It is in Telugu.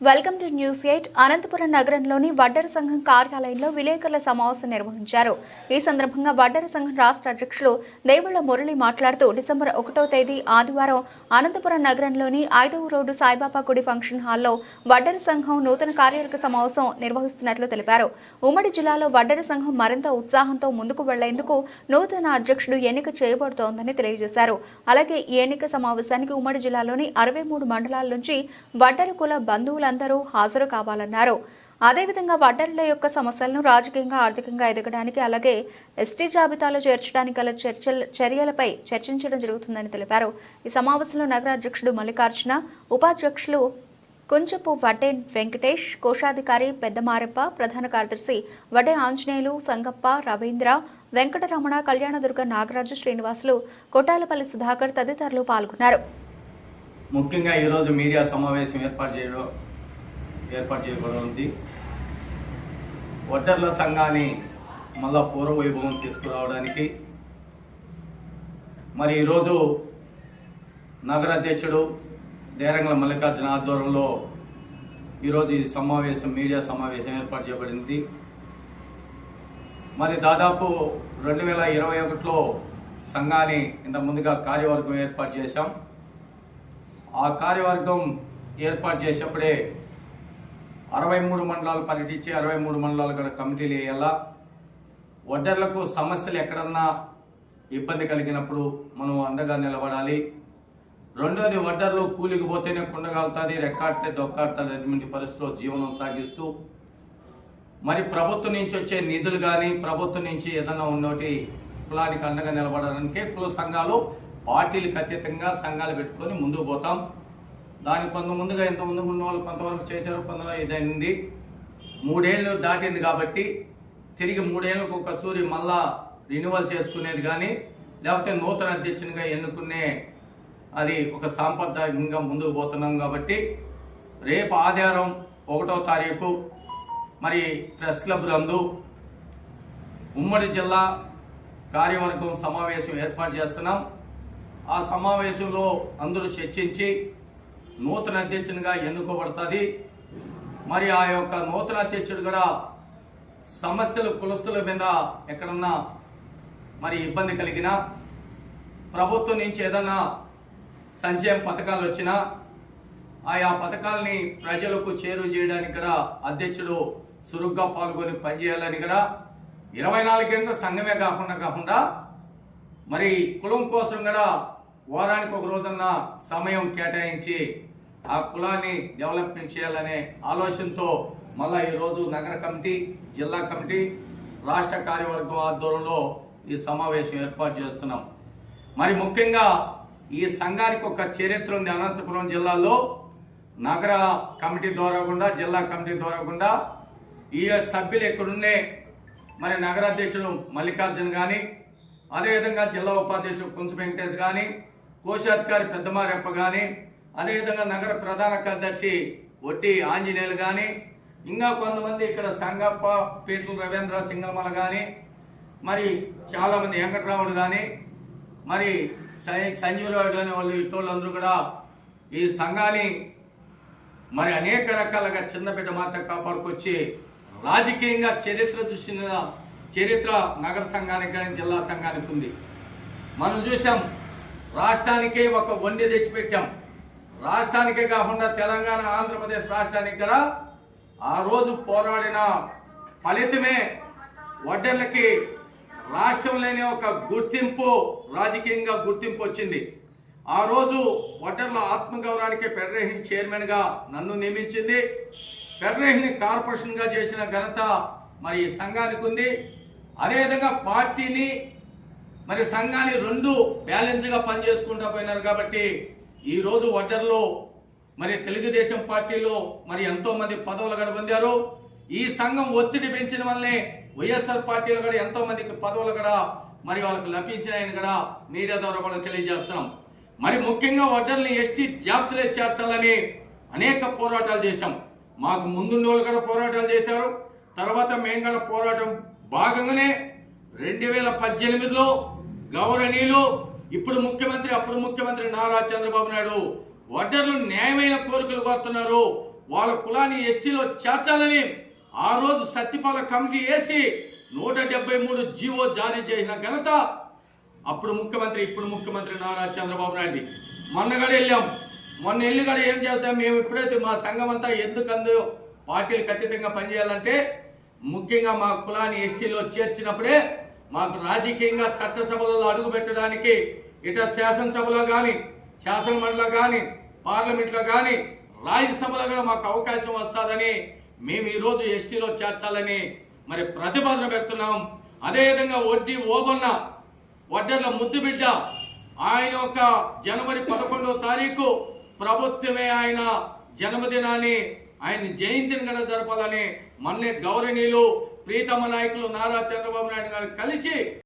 Welcome to news eight Anantapuram నగరంలోని వడ్డర సంఘం కార్యాలయంలో విలేకరుల సమావేశం నిర్వహించారు. ఈ సందర్భంగా వడ్డర సంఘం రాష్ట్ర అధ్యక్షులు దేవుళ్ళ మురళి మాట్లాడుతూ డిసెంబర్ ఒకటో తేదీ ఆదివారం అనంతపురం నగరంలోని ఐదవ రోడ్డు సాయిబాబా గుడి ఫంక్షన్ హాల్లో వడ్డర సంఘం నూతన కార్యవర్గ సమావేశం నిర్వహిస్తున్నట్లు తెలిపారు. ఉమ్మడి జిల్లాలో వడ్డర సంఘం మరింత ఉత్సాహంతో ముందుకు వెళ్ళేందుకు నూతన అధ్యక్షుడు ఎన్నిక చేయబడుతోందని తెలియజేశారు. అలాగే ఈ ఎన్నిక సమావేశానికి ఉమ్మడి జిల్లాలోని అరవై మూడు మండలాల నుంచి వడ్డర కుల బంధువుల బంధువులందరూ హాజరు కావాలన్నారు. అదేవిధంగా వడ్డర్ల యొక్క సమస్యలను రాజకీయంగా ఆర్థికంగా ఎదగడానికి అలాగే ఎస్టీ జాబితాలో చేర్చడానికి గల చర్చల చర్యలపై చర్చించడం జరుగుతుందని తెలిపారు. ఈ సమావేశంలో నగర అధ్యక్షుడు మల్లికార్జున ఉపాధ్యక్షులు కుంచపు వడ్డే వెంకటేష్ కోశాధికారి పెద్దమారప్ప ప్రధాన కార్యదర్శి వడ్డే ఆంజనేయులు సంగప్ప రవీంద్ర వెంకటరమణ కళ్యాణదుర్గ నాగరాజు శ్రీనివాసులు కొట్టాలపల్లి సుధాకర్ తదితరులు పాల్గొన్నారు. ముఖ్యంగా ఈరోజు మీడియా సమావేశం ఏర్పాటు చేయడం ఏర్పాటు చేయబడి ఉంది. ఒడ్డర్ల సంఘాన్ని మళ్ళా పూర్వ వైభవం తీసుకురావడానికి మరి ఈరోజు నగర అధ్యక్షుడు దేరంగల మల్లికార్జున ఆధ్వర్యంలో ఈరోజు ఈ సమావేశం మీడియా సమావేశం ఏర్పాటు చేయబడింది. మరి దాదాపు రెండు వేల ఇరవై ఒకటిలో సంఘాన్ని ఇంత ముందుగా కార్యవర్గం ఏర్పాటు చేశాం. ఆ కార్యవర్గం ఏర్పాటు చేసేప్పుడే అరవై మూడు మండలాలు పర్యటించి అరవై మూడు మండలాలు కూడా కమిటీలు వేయాలా? వడ్డర్లకు సమస్యలు ఎక్కడన్నా ఇబ్బంది కలిగినప్పుడు మనం అండగా నిలబడాలి. రెండోది వడ్డర్లు కూలికి పోతేనే కుండగలుగుతుంది రెక్కాడితే దొక్కాడుతుంది అటువంటి పరిస్థితిలో జీవనం సాగిస్తూ మరి ప్రభుత్వం నుంచి వచ్చే నిధులు కానీ ప్రభుత్వం నుంచి ఏదైనా ఉన్నోటి కులానికి అండగా నిలబడడానికే కుల సంఘాలు పార్టీలకు అతీతంగా సంఘాలు పెట్టుకొని ముందుకు పోతాం. దాని కొంత ముందుగా ఇంత ముందు ఉన్న వాళ్ళు కొంతవరకు చేశారు కొంత ఇదైంది. మూడేళ్ళు దాటింది కాబట్టి తిరిగి మూడేళ్ళకు ఒక సూరి మళ్ళా రిన్యువల్ చేసుకునేది కానీ లేకపోతే నూతన అధ్యక్షునిగా ఎన్నుకునే అది ఒక సాంప్రదాయకంగా ముందుకు పోతున్నాం కాబట్టి రేపు ఆదివారం ఒకటో తారీఖు మరి ప్రెస్ క్లబ్ రందు ఉమ్మడి జిల్లా కార్యవర్గం సమావేశం ఏర్పాటు చేస్తున్నాం. ఆ సమావేశంలో అందరూ చర్చించి నూతన అధ్యక్షునిగా ఎన్నుకోబడుతుంది. మరి ఆ యొక్క నూతన అధ్యక్షుడు కూడా సమస్యలు కులస్తుల మీద ఎక్కడన్నా మరి ఇబ్బంది కలిగినా ప్రభుత్వం నుంచి ఏదన్నా సంక్షేమ పథకాలు వచ్చినా ఆయా పథకాలని ప్రజలకు చేరువ చేయడానికి కూడా అధ్యక్షుడు చురుగ్గా పాల్గొని పనిచేయాలని కూడా ఇరవై నాలుగు గంటల సంఘమే కాకుండా కాకుండా మరి కులం కోసం కూడా వారానికి ఒక రోజున్న సమయం కేటాయించి ఆ కులాన్ని డెవలప్మెంట్ చేయాలనే ఆలోచనతో మళ్ళా ఈరోజు నగర కమిటీ జిల్లా కమిటీ రాష్ట్ర కార్యవర్గం ఆధ్వర్యంలో ఈ సమావేశం ఏర్పాటు చేస్తున్నాం. మరి ముఖ్యంగా ఈ సంఘానికి ఒక చరిత్ర ఉంది అనంతపురం జిల్లాలో. నగర కమిటీ ద్వారా గుండా జిల్లా కమిటీ ద్వారా గుండా ఈ సభ్యులు ఇక్కడున్నే మరి నగరాధ్యక్షుడు మల్లికార్జున్ కానీ అదేవిధంగా జిల్లా ఉపాధ్యక్షుడు కుంచు వెంకటేష్ కానీ కోశాధికారి పెద్దమారెప్ప కానీ అదేవిధంగా నగర ప్రధాన కార్యదర్శి ఒట్టి ఆంజనేయులు కానీ ఇంకా కొంతమంది ఇక్కడ సంగప్ప పీటల రవీంద్ర సింగమల కానీ మరి చాలామంది వెంకట్రాముడు కానీ మరి సై- సంజీవరావు కానీ వాళ్ళు ఇటోళ్ళందరూ కూడా ఈ సంఘాన్ని మరి అనేక రకాలుగా చిన్నపిడ్డ మాత్రం కాపాడుకొచ్చి రాజకీయంగా చరిత్ర చూసిన చరిత్ర నగర సంఘానికి కానీ జిల్లా సంఘానికి ఉంది. మనం చూసాం రాష్ట్రానికే ఒక వన్య తెచ్చిపెట్టాం. రాష్ట్రానికే కాకుండా తెలంగాణ ఆంధ్రప్రదేశ్ రాష్ట్రానికి కూడా ఆ రోజు పోరాడిన ఫలితమే వడ్డర్లకి రాష్ట్రం లేని ఒక గుర్తింపు రాజకీయంగా గుర్తింపు వచ్చింది. ఆ రోజు వడ్డర్ల ఆత్మగౌరవానికి ఫెడరేషన్ చైర్మన్గా నన్ను నియమించింది. ఫెడరేషన్ కార్పొరేషన్గా చేసిన ఘనత మరి ఈ సంఘానికి ఉంది. అదేవిధంగా పార్టీని మరి సంఘాన్ని రెండు బ్యాలెన్స్గా పనిచేసుకుంటూ పోయినారు కాబట్టి ఈరోజు రోజు మరి తెలుగుదేశం పార్టీలో మరి ఎంతోమంది పదవులు కూడా పొందారు. ఈ సంఘం ఒత్తిడి పెంచిన వల్లనే వైఎస్ఆర్ పార్టీలో కూడా ఎంతోమందికి పదవులు కూడా మరి వాళ్ళకి లభించినాయని కూడా మీడియా ద్వారా కూడా తెలియజేస్తున్నాం మరి ముఖ్యంగా వడ్డర్ని ఎస్టీ జాబితాలో చేర్చాలని అనేక పోరాటాలు చేశాం. మాకు ముందున్న వాళ్ళు కూడా పోరాటాలు చేశారు. తర్వాత మేము కూడా పోరాటం భాగంగానే రెండు వేల పద్దెనిమిదిలో గౌరవనీయులు ఇప్పుడు ముఖ్యమంత్రి అప్పుడు ముఖ్యమంత్రి నారా చంద్రబాబు నాయుడు వడ్డర్లు న్యాయమైన కోరికలు కోరుతున్నారు. వాళ్ళ కులాన్ని ఎస్టీలో చేర్చాలని ఆ రోజు సత్యపాల కమిటీ వేసి నూట డెబ్బై మూడు జీవో జారీ చేసిన ఘనత అప్పుడు ముఖ్యమంత్రి ఇప్పుడు ముఖ్యమంత్రి నారా చంద్రబాబు నాయుడు మొన్నగడ వెళ్ళాం. మొన్న ఎల్లుగడ ఏం చేస్తాం? మేము ఎప్పుడైతే మా సంఘం అంతా ఎందుకు అందరూ పార్టీలు ఖచ్చితంగా పనిచేయాలంటే ముఖ్యంగా మా కులాన్ని ఎస్టీలో చేర్చినప్పుడే మాకు రాజకీయంగా చట్టసభలలో అడుగు పెట్టడానికి ఇట శాసనసభలో కానీ శాసనమండలిలో కానీ పార్లమెంట్లో కానీ రాజ్యసభలో కూడా మాకు అవకాశం వస్తుందని మేము ఈరోజు ఎస్టీలో చేర్చాలని మరి ప్రతిపాదన పెడుతున్నాం. అదేవిధంగా వడ్డీ ఓబన్న వడ్డర్ల ముద్దు బిడ్డ ఆయన ఒక జనవరి పదకొండవ తారీఖు ప్రభుత్వమే ఆయన జన్మదినాన్ని ఆయన జయంతిని కూడా జరపాలని మొన్నే గౌరవనీయులు ప్రీతమ నాయకులు నారా చంద్రబాబు నాయుడు గారు కలిసి